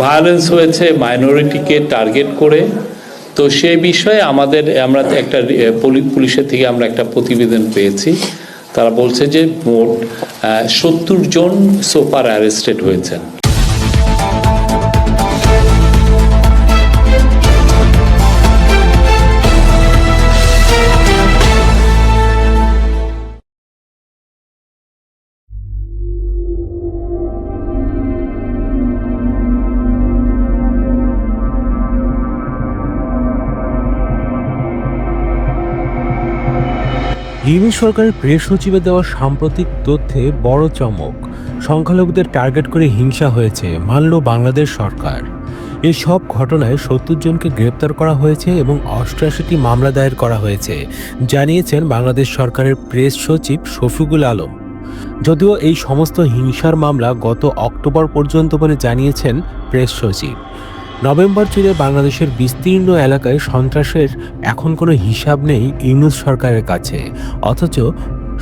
Violence হয়েছে মাইনরিটিকে target করে, তো সে বিষয়ে আমাদের, আমরা একটা পুলিশের থেকে আমরা একটা প্রতিবেদন পেয়েছি। তারা বলছে যে মোট সত্তর জন সোফার অ্যারেস্টেড হয়েছেন। ইউনি সরকারের প্রেস সচিবে দেওয়া সাম্প্রতিক তথ্যে বড় চমক। সংখ্যালঘুদের টার্গেট করে হিংসা হয়েছে, মানল বাংলাদেশ সরকার। এই সব ঘটনায় সত্তর জনকে গ্রেপ্তার করা হয়েছে এবং অষ্টআশিটি মামলা দায়ের করা হয়েছে, জানিয়েছেন বাংলাদেশ সরকারের প্রেস সচিব শফিকুল আলম। যদিও এই সমস্ত হিংসার মামলা গত অক্টোবর পর্যন্ত বলে জানিয়েছেন প্রেস সচিব। নভেম্বর জুড়ে বাংলাদেশের বিস্তীর্ণ এলাকায় সন্ত্রাসের এখন কোনো হিসাব নেই ইউনুস সরকারের কাছে। অথচ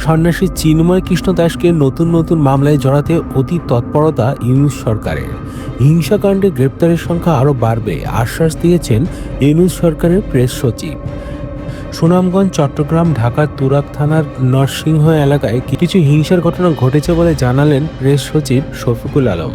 সন্ন্যাসী চিন্ময় কৃষ্ণ দাসকে নতুন নতুন মামলায় জড়াতে অতি তৎপরতা ইউনুস সরকারের। হিংসাকাণ্ডে গ্রেপ্তারের সংখ্যা আরও বাড়বে, আশ্বাস দিয়েছেন ইউনুস সরকারের প্রেস সচিব। সুনামগঞ্জ, চট্টগ্রাম ঢাকার তুরাক থানার নরসিংহ এলাকায় কিছু হিংসার ঘটনা ঘটেছে বলে জানালেন প্রেস সচিব শফিকুল আলম।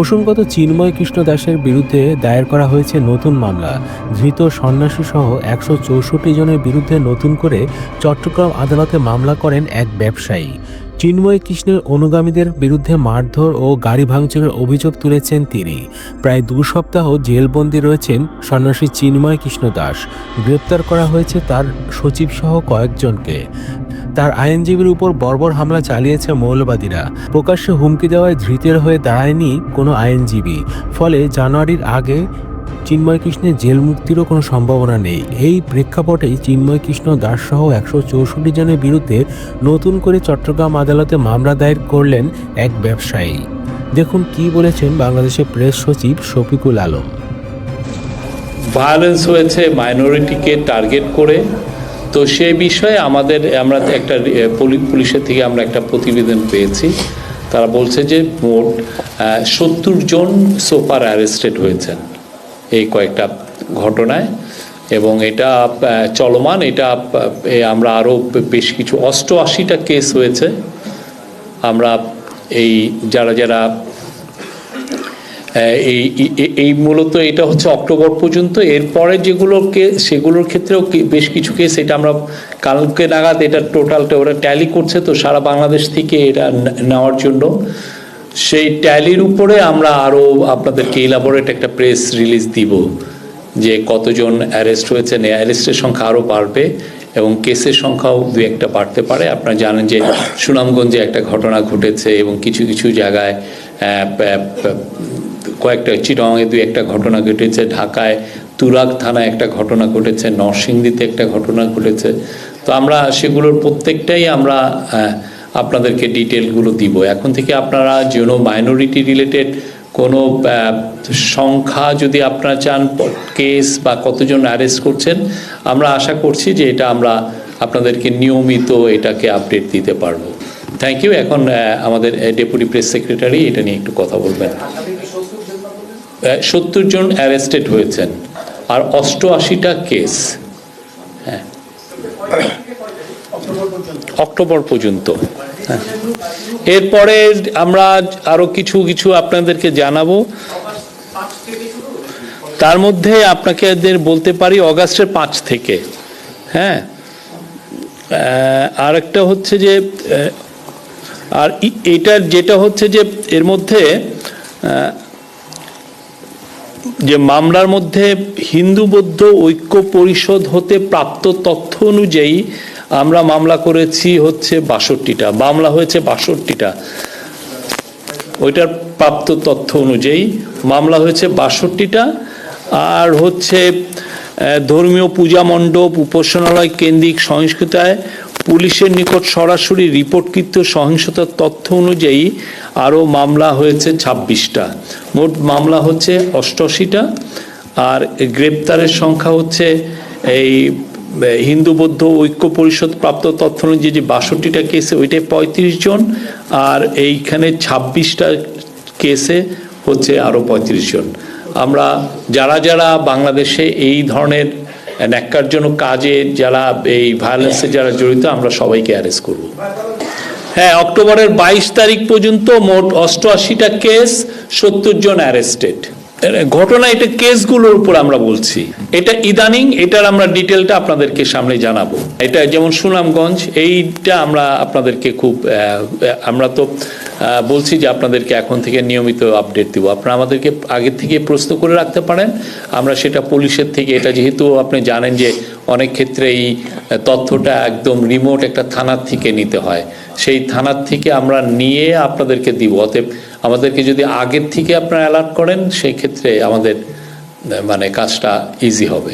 প্রসঙ্গত চিন্ময় কৃষ্ণ দাসের বিরুদ্ধে দায়ের করা হয়েছে নতুন মামলা। ধৃত সন্ন্যাসী সহ একশো চৌষট্টি জনের বিরুদ্ধে নতুন করে চট্টগ্রাম আদালতে মামলা করেন এক ব্যবসায়ী। চিন্ময় কৃষ্ণের অনুগামীদের বিরুদ্ধে মারধর ও গাড়ি ভাঙচুরের অভিযোগ তুলেছেন তিনি। প্রায় দু সপ্তাহ জেলবন্দি রয়েছেন সন্ন্যাসী চিন্ময় কৃষ্ণ দাস। গ্রেপ্তার করা হয়েছে তার সচিব সহ কয়েকজনকে। তার আইনজীবীর উপর বর্বর হামলা চালিয়েছে মৌলবাদীরা। প্রকাশ্যে হুমকি দেওয়ায় ধৃতের হয়ে দাঁড়ায়নি কোনো আইনজীবী। ফলে জানুয়ারির আগে চিন্ময় কৃষ্ণের জেল মুক্তিরও কোনো সম্ভাবনা নেই। এই প্রেক্ষাপটেই চিন্ময় কৃষ্ণ দাস সহ একশো চৌষট্টি জনের বিরুদ্ধে নতুন করে চট্টগ্রাম আদালতে মামলা দায়ের করলেন এক ব্যবসায়ী। দেখুন কি বলেছেন বাংলাদেশের প্রেস সচিব শফিকুল আলম। ভায়োলেন্স হয়েছে মাইনরিটিকে টার্গেট করে। তো সে বিষয়ে আমাদের, আমরা একটা পুলিশের থেকে আমরা একটা প্রতিবেদন পেয়েছি। তারা বলছে যে মোট সত্তর জন সোফার অ্যারেস্টেড হয়েছেন। এই কয়েকটা ঘটনায়। এবং এটা চলমান। এটা আমরা আরও বেশ কিছু অষ্টআশিটা কেস হয়েছে। আমরা এই, যারা যারা এই, এই- মূলত এটা হচ্ছে অক্টোবর পর্যন্ত। এরপরে যেগুলো কেস সেগুলোর ক্ষেত্রেও বেশ কিছু কেস। এটা আমরা কালকে নাগাদ এটা টোটালটা ওরা ট্যালি করছে। তো সারা বাংলাদেশ থেকে এটা নেওয়ার জন্য সেই ট্যালির উপরে আমরা আরও আপনাদেরকে ইলাবোরেট একটা প্রেস রিলিজ দিব, যে কতজন অ্যারেস্ট হয়েছেন। অ্যারেস্টের সংখ্যা আরও বাড়বে এবং কেসের সংখ্যাও দু একটা বাড়তে পারে। আপনারা জানেন যে সুনামগঞ্জে একটা ঘটনা ঘটেছে এবং কিছু কিছু জায়গায় কয়েকটা চিটংয়ে দু একটা ঘটনা ঘটেছে। ঢাকায় তুরাগ থানায় একটা ঘটনা ঘটেছে, নরসিংদীতে একটা ঘটনা ঘটেছে। তো আমরা সেগুলোর প্রত্যেকটাই আমরা আপনাদেরকে ডিটেলগুলো দিব। এখন থেকে আপনারা যেন মাইনরিটি রিলেটেড কোনো সংখ্যা যদি আপনারা চান কেস বা কতজন অ্যারেস্ট করছেন, আমরা আশা করছি যে এটা আমরা আপনাদেরকে নিয়মিত এটাকে আপডেট দিতে পারব। থ্যাংক ইউ এখন আমাদের ডেপুটি প্রেস সেক্রেটারি এটা নিয়ে একটু কথা বলবেন। সত্তর জন অ্যারেস্টেড হয়েছেন। আর অষ্টআশিটা কেস অক্টোবর পর্যন্ত। এরপরে আমরা আরও কিছু কিছু আপনাদেরকে জানাব। তার মধ্যে আপনাকে বলতে পারি অগাস্টের পাঁচ থেকে। হ্যাঁ? আর একটা হচ্ছে যে আর এটার যেটা হচ্ছে যে, এর মধ্যে যে মামলার মধ্যে হিন্দু বৌদ্ধ ঐক্য পরিষদ হতে প্রাপ্ত তথ্য অনুযায়ী আমরা মামলা করেছি হচ্ছে বাষট্টিটা, মামলা হয়েছে বাষট্টিটা। ওইটার প্রাপ্ত তথ্য অনুযায়ী মামলা হয়েছে বাষট্টিটা। আর হচ্ছে ধর্মীয় পূজা মণ্ডপ, উপাসনালয় কেন্দ্রিক সহিংসতায় পুলিশের নিকট সরাসরি রিপোর্টকৃত সহিংসতার তথ্য অনুযায়ী আরও মামলা হয়েছে ছাব্বিশটা। মোট মামলা হচ্ছে অষ্টআশিটা আর গ্রেপ্তারের সংখ্যা হচ্ছে এই হিন্দু বৌদ্ধ ঐক্য পরিষদ প্রাপ্ত তথ্য অনুযায়ী যে বাষট্টিটা কেসে ওইটাই পঁয়ত্রিশ জন আর এইখানে ছাব্বিশটা কেসে হচ্ছে আরও পঁয়ত্রিশ জন। আমরা যারা যারা বাংলাদেশে এই ধরনের ন্যাক্কারজনক কাজে যারা এই ভায়োলেন্সে যারা জড়িত আমরা সবাইকে অ্যারেস্ট করব। হ্যাঁ অক্টোবরের বাইশ তারিখ পর্যন্ত মোট অষ্টআশিটা কেস সত্তর জন অ্যারেস্টেড ঘটনা, এটা কেসগুলোর উপর আমরা বলছি। এটা ইদানিং, এটার আমরা ডিটেলটা আপনাদেরকে সামনে জানাব। এটা যেমন সুনামগঞ্জ, এইটা আমরা আপনাদেরকে খুব আমরা তো বলছি যে আপনাদেরকে এখন থেকে নিয়মিত আপডেট দিব। আপনারা আমাদেরকে আগের থেকে প্রস্তুত করে রাখতে পারেন। আমরা সেটা পুলিশের থেকে, এটা যেহেতু আপনি জানেন যে অনেক ক্ষেত্রে এই তথ্যটা একদম রিমোট একটা থানার থেকে নিতে হয়। সেই থানার থেকে আমরা নিয়ে আপনাদেরকে দিব। অতএব আমাদেরকে যদি আগের থেকে আপনারা অ্যালার্ট করেন সেই ক্ষেত্রে আমাদের মানে কাজটা ইজি হবে।